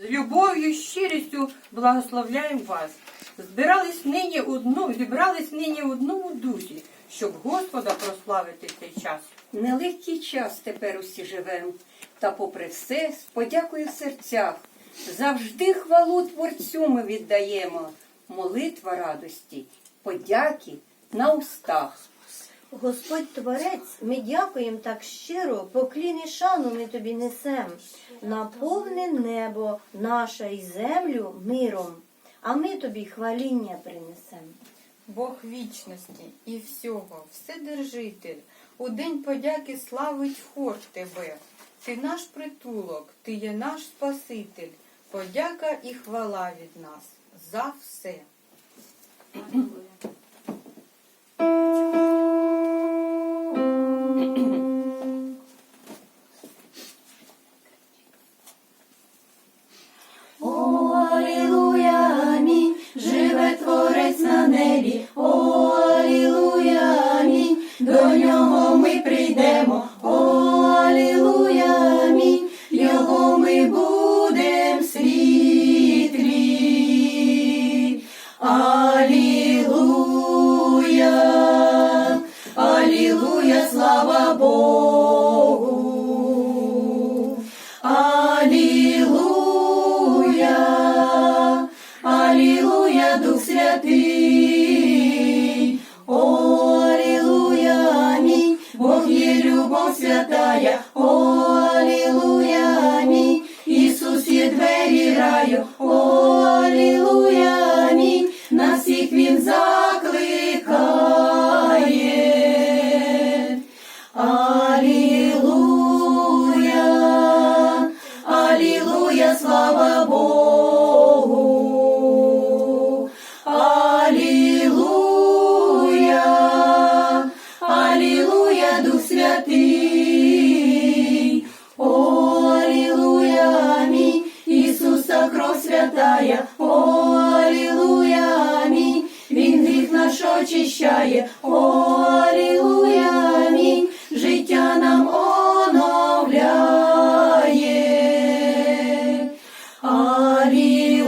З любов'ю, щирістю благословляємо вас. Збирались нині одну, зібрались нині в одному дусі, щоб Господа прославити цей час. Нелегкий час тепер усі живем, та попри все з подякою в серцях. Завжди хвалу Творцю ми віддаємо. Молитва радості, подяки на устах. Господь Творець, ми дякуємо так щиро, поклін і шану ми тобі несем. Наповни небо наше і землю миром, а ми тобі хваління принесем. Бог вічності і всього, вседержитель, у день подяки славить хор тебе. Ти наш притулок, ти є наш Спаситель, подяка і хвала від нас за все. ti. очищает О, алілуя, амінь, життя нам оновляє. Алілуя.